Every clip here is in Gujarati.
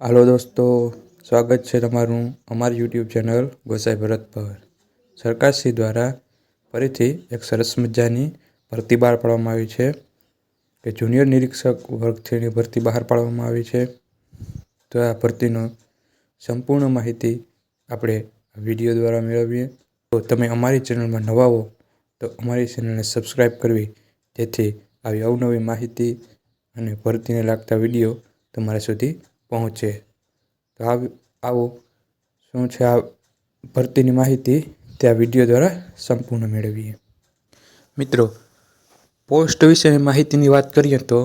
હાલો દોસ્તો, સ્વાગત છે તમારું અમારી યુટ્યુબ ચેનલ ગોસાઈ ભરત પર સરકારશ્રી દ્વારા ફરીથી એક સરસ મજાની ભરતી બહાર પાડવામાં આવી છે કે જુનિયર નિરીક્ષક વર્ગ થ્રીની ભરતી બહાર પાડવામાં આવી છે. તો આ ભરતીનો સંપૂર્ણ માહિતી આપણે વીડિયો દ્વારા મેળવીએ. તો તમે અમારી ચેનલમાં નવા હો, તો અમારી ચેનલને સબસ્ક્રાઈબ કરવી, જેથી આવી અવનવી માહિતી અને ભરતીને લાગતા વીડિયો તમારા સુધી પહોંચે. તો આવ શું છે આ ભરતીની માહિતી તે આ વીડિયો દ્વારા સંપૂર્ણ મેળવીએ. મિત્રો, પોસ્ટ વિશેની માહિતીની વાત કરીએ તો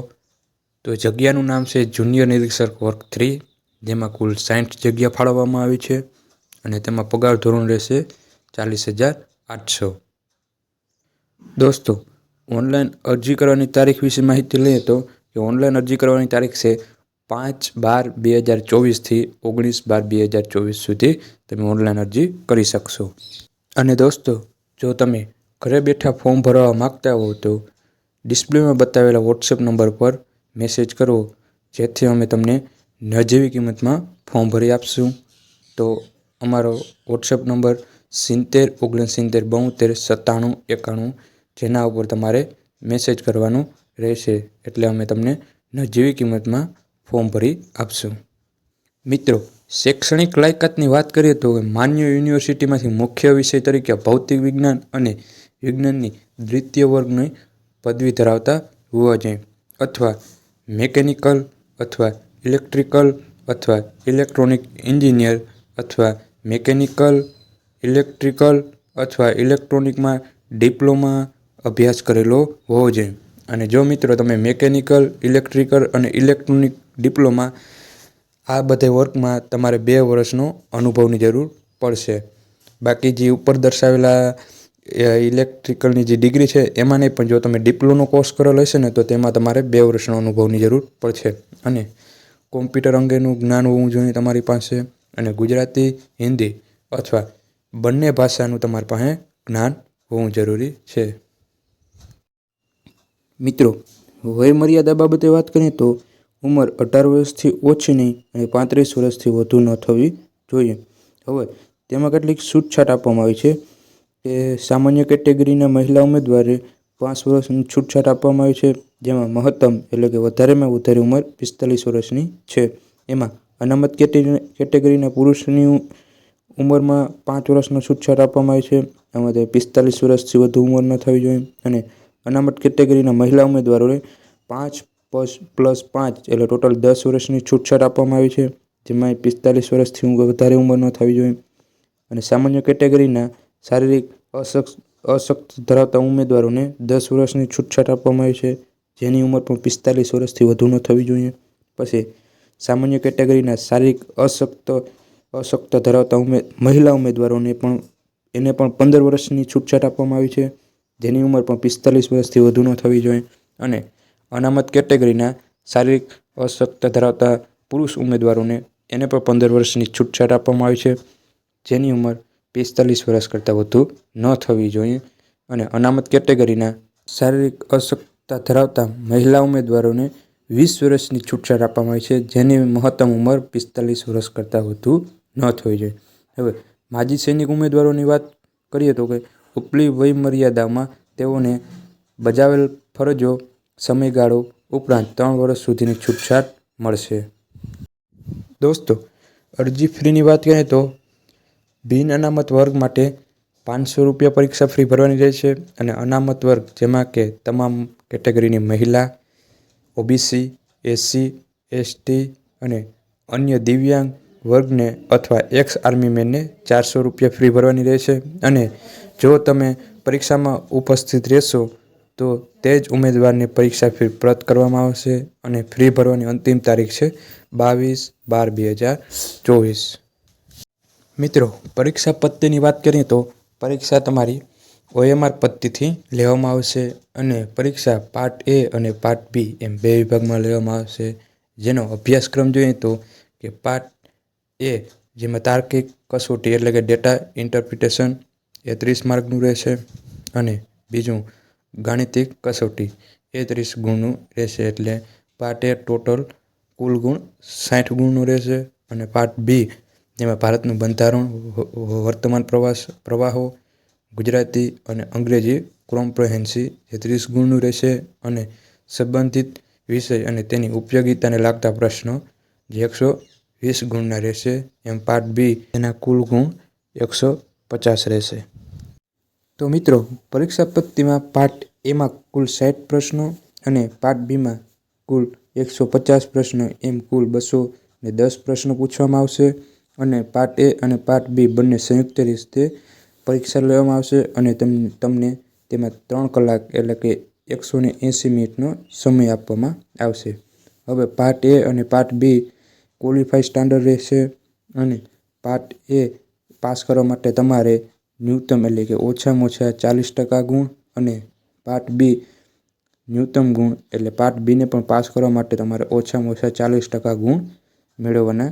તો જગ્યાનું નામ છે જુનિયર નિરીક્ષક વર્ગ થ્રી, જેમાં કુલ સાઠ જગ્યા ફાળવવામાં આવી છે અને તેમાં પગાર ધોરણ રહેશે ચાલીસ હજાર આઠસો. દોસ્તો, ઓનલાઈન અરજી કરવાની તારીખ વિશે માહિતી લઈએ તો, કે ઓનલાઈન અરજી કરવાની તારીખ છે પાંચ બાર બે હજાર ચોવીસથી ઓગણીસ બાર બે હજાર ચોવીસ સુધી તમે ઓનલાઈન અરજી કરી શકશો. અને દોસ્તો, જો તમે ઘરે બેઠા ફોર્મ ભરવા માગતા હો તો ડિસ્પ્લેમાં બતાવેલા વોટ્સએપ નંબર પર મેસેજ કરો, જેથી અમે તમને નજીવી કિંમતમાં ફોર્મ ભરી આપશું. તો અમારો વોટ્સએપ નંબર સિત્તેર, ઓગણસિત્તેર બોતેર સત્તાણું, એકાણું જેના ઉપર તમારે મેસેજ કરવાનો રહેશે. એટલે અમે તમને નજીવી કિંમતમાં ફોર્મ ભરી આપશું. મિત્રો, શૈક્ષણિક લાયકાતની વાત કરીએ તો માન્ય યુનિવર્સિટીમાંથી મુખ્ય વિષય તરીકે ભૌતિક વિજ્ઞાન અને વિજ્ઞાનની દ્વિતીય વર્ગની પદવી ધરાવતા હોવા જોઈએ. અથવા મેકેનિકલ, અથવા ઇલેક્ટ્રિકલ, અથવા ઇલેક્ટ્રોનિક એન્જિનિયર, અથવા મેકેનિકલ, ઇલેક્ટ્રિકલ, અથવા ઇલેક્ટ્રોનિકમાં ડિપ્લોમા અભ્યાસ કરેલો હોવો જોઈએ. અને જો મિત્રો તમે મેકેનિકલ, ઇલેક્ટ્રિકલ અને ઇલેક્ટ્રોનિક ડિપ્લોમા, આ બધે વર્કમાં તમારે બે વર્ષનો અનુભવની જરૂર પડશે. બાકી જે ઉપર દર્શાવેલા ઇલેક્ટ્રિકલની જે ડિગ્રી છે, એમાં નહીં, પણ જો તમે ડિપ્લોનો કોર્સ કરેલો હશે ને, તો તેમાં તમારે બે વર્ષનો અનુભવની જરૂર પડશે. અને કોમ્પ્યુટર અંગેનું જ્ઞાન હોવું જોઈએ તમારી પાસે, અને ગુજરાતી, હિન્દી અથવા બંને ભાષાનું તમારી પાસે જ્ઞાન હોવું જરૂરી છે. મિત્રો, વય મર્યાદા બાબતે વાત કરીએ તો ઉંમર અઢાર વર્ષથી ઓછી નહીં અને પાંત્રીસ વર્ષથી વધુ ન થવી જોઈએ. હવે, તેમાં કેટલીક છૂટછાટ આપવામાં આવી છે કે સામાન્ય કેટેગરીના મહિલા ઉમેદવારે પાંચ વર્ષની છૂટછાટ આપવામાં આવી છે, જેમાં મહત્તમ એટલે કે વધારેમાં વધારે ઉંમર પિસ્તાલીસ વર્ષની છે. એમાં અનામત કેટેગરીના પુરુષની ઉંમરમાં પાંચ વર્ષનો છૂટછાટ આપવામાં આવી છે, એમાં તે પિસ્તાલીસ વર્ષથી વધુ ઉંમર ન થવી જોઈએ. અને અનામત કેટેગરીના મહિલા ઉમેદવારોએ પાંચ પ્લસ પ્લસ પાંચ એટલે ટોટલ દસ વર્ષની છૂટછાટ આપવામાં આવી છે, જેમાં પિસ્તાલીસ વર્ષથી વધારે ઉંમર ન થવી જોઈએ. અને સામાન્ય કેટેગરીના શારીરિક અશક્ત અશક્ત ધરાવતા ઉમેદવારોને દસ વર્ષની છૂટછાટ આપવામાં આવી છે, જેની ઉંમર પણ પિસ્તાલીસ વર્ષથી વધુ ન થવી જોઈએ. પછી, સામાન્ય કેટેગરીના શારીરિક અશક્ત અશક્ત ધરાવતા ઉમે, મહિલા ઉમેદવારોને પણ, એને પણ પંદર વર્ષની છૂટછાટ આપવામાં આવી છે, જેની ઉંમર પણ પિસ્તાલીસ વર્ષથી વધુ ન થવી જોઈએ. અને અનામત કેટેગરીના શારીરિક અશક્તતા ધરાવતા પુરુષ ઉમેદવારોને એને પણ પંદર વર્ષની છૂટછાટ આપવામાં આવી છે. જેની ઉંમર પિસ્તાલીસ વર્ષ કરતાં વધુ ન થવી જોઈએ અને અનામત કેટેગરીના શારીરિક અશક્તતા ધરાવતા મહિલા ઉમેદવારોને વીસ વર્ષની છૂટછાટ આપવામાં આવી છે. જેની મહત્તમ ઉંમર પિસ્તાલીસ વર્ષ કરતાં વધુ ન થવી જોઈએ. હવે માજી સૈનિક ઉમેદવારોની વાત કરીએ તો કે ઉપલી વય મર્યાદામાં તેઓને બજાવેલ ફરજો સમયગાળો ઉપરાંત ત્રણ વર્ષ સુધીની છૂટછાટ મળશે. દોસ્તો, અરજી ફીની વાત કરીએ તો બિન અનામત વર્ગ માટે પાંચસો રૂપિયા પરીક્ષા ફી ભરવાની રહેશે અને અનામત વર્ગ જેમાં કે તમામ કેટેગરીની મહિલા, ઓબીસી, એસસી, એસટી અને અન્ય દિવ્યાંગ વર્ગને અથવા એક્સ આર્મી મેનને ચારસો રૂપિયા ફી ભરવાની રહેશે અને જો તમે પરીક્ષામાં ઉપસ્થિત રહેશો તો તે જ ઉમેદવારની પરીક્ષા ફી પરત કરવામાં આવશે અને ફી ભરવાની અંતિમ તારીખ છે બાવીસ બાર બે હજાર ચોવીસ. મિત્રો, પરીક્ષા પદ્ધતિની વાત કરીએ તો પરીક્ષા તમારી ઓએમઆર પદ્ધતિથી લેવામાં આવશે અને પરીક્ષા પાર્ટ એ અને પાર્ટ બી એમ બે વિભાગમાં લેવામાં આવશે. જેનો અભ્યાસક્રમ જોઈએ તો કે પાર્ટ એ, જેમાં તાર્કિક કસોટી એટલે કે ડેટા ઇન્ટરપ્રિટેશન એ ત્રીસ માર્કનું રહેશે અને બીજું ગાણિતિક કસોટી એ ત્રીસ ગુણનું રહેશે એટલે પાર્ટ એ ટોટલ કુલ ગુણ સાઠ ગુણનું રહેશે અને પાર્ટ બી જેમાં ભારતનું બંધારણ વર્તમાન પ્રવાસ, પ્રવાહો, ગુજરાતી અને અંગ્રેજી કોમ્પ્રહેન્સી જે ત્રીસ ગુણનું રહેશે અને સંબંધિત વિષય અને તેની ઉપયોગિતાને લાગતા પ્રશ્નો જે એકસો વીસ ગુણના રહેશે એમ પાર્ટ બી એના કુલ ગુણ એકસો પચાસ રહેશે. તો મિત્રો, પરીક્ષા પદ્ધતિમાં પાર્ટ એમાં કુલ સાઠ પ્રશ્નો અને પાર્ટ બીમાં કુલ એકસો પચાસ પ્રશ્નો, એમ કુલ બસો ને દસ પ્રશ્નો પૂછવામાં આવશે અને પાર્ટ એ અને પાર્ટ બી બંને સંયુક્ત રીતે પરીક્ષા લેવામાં આવશે અને તમને તમને તેમાં ત્રણ કલાક એટલે કે એકસો ને એંસી મિનિટનો સમય આપવામાં આવશે. હવે પાર્ટ એ અને પાર્ટ બી ક્વોલિફાઈ સ્ટાન્ડર્ડ રહેશે અને પાર્ટ એ પાસ કરવા માટે તમારે ન્યૂનતમ એટલે કે ઓછામાં ઓછા ચાલીસ ટકા ગુણ અને પાર્ટ બી ન્યૂનતમ ગુણ એટલે પાર્ટ બીને પણ પાસ કરવા માટે તમારે ઓછામાં ઓછા ચાલીસ ટકા ગુણ મેળવવાના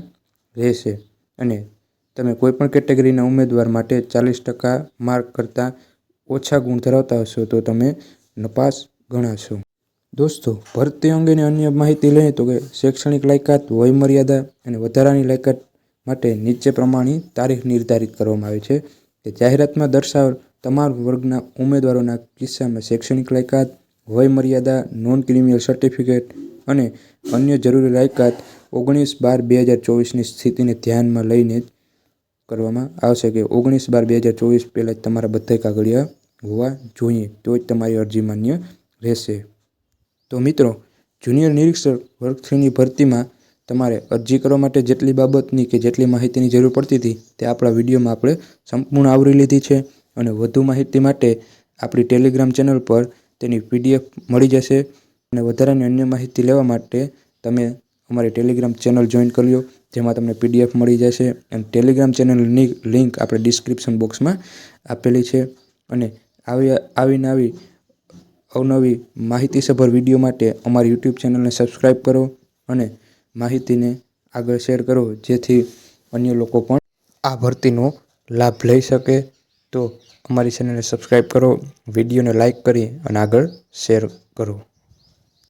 રહેશે. અને તમે કોઈપણ કેટેગરીના ઉમેદવાર માટે ચાલીસ ટકા માર્ક કરતાં ઓછા ગુણ ધરાવતા હશો તો તમે નપાસ ગણાશો. દોસ્તો, ભરતી અંગેની અન્ય માહિતી લઈએ તો કે શૈક્ષણિક લાયકાત વય મર્યાદા અને વધારાની લાયકાત માટે નીચે પ્રમાણે તારીખ નિર્ધારિત કરવામાં આવી છે. કે જાહેરાતમાં દર્શાવેલ તમામ વર્ગના ઉમેદવારોના કિસ્સામાં શૈક્ષણિક લાયકાત વય મર્યાદા નોન ક્રિમિનલ સર્ટિફિકેટ અને અન્ય જરૂરી લાયકાત ઓગણીસ બાર બે હજાર ચોવીસની સ્થિતિને ધ્યાનમાં લઈને જ કરવામાં આવશે કે ઓગણીસ બાર બે હજાર ચોવીસ પહેલાં જ તમારા બધા કાગળિયા હોવા જોઈએ, તો જ તમારી અરજી માન્ય રહેશે. તો મિત્રો, જુનિયર નિરીક્ષક વર્ગ થ્રીની ભરતીમાં તમારે અરજી કરવા માટે જેટલી બાબતની કે જેટલી માહિતીની જરૂર પડતી હતી તે આપણા વિડીયોમાં આપણે સંપૂર્ણ આવરી લીધી છે અને વધુ માહિતી માટે આપણી ટેલિગ્રામ ચેનલ પર તેની પીડીએફ મળી જશે અને વધારાની અન્ય માહિતી લેવા માટે તમે અમારી ટેલિગ્રામ ચેનલ જોઈન કરી લો, જેમાં તમને પીડીએફ મળી જશે. અને ટેલિગ્રામ ચેનલની લિંક આપણે ડિસ્ક્રિપ્શન બોક્સમાં આપેલી છે. અને આવી, આવીને આવી, અવનવી માહિતીસભર વીડિયો માટે અમારી યુટ્યુબ ચેનલને સબસ્ક્રાઈબ કરો અને માહિતીને આગળ શેર કરો, જેથી અન્ય લોકો પણ આ ભરતીનો લાભ લઈ શકે. તો અમારી ચેનલને સબસ્ક્રાઈબ કરો વિડીયોને લાઈક કરી અને આગળ શેર કરો.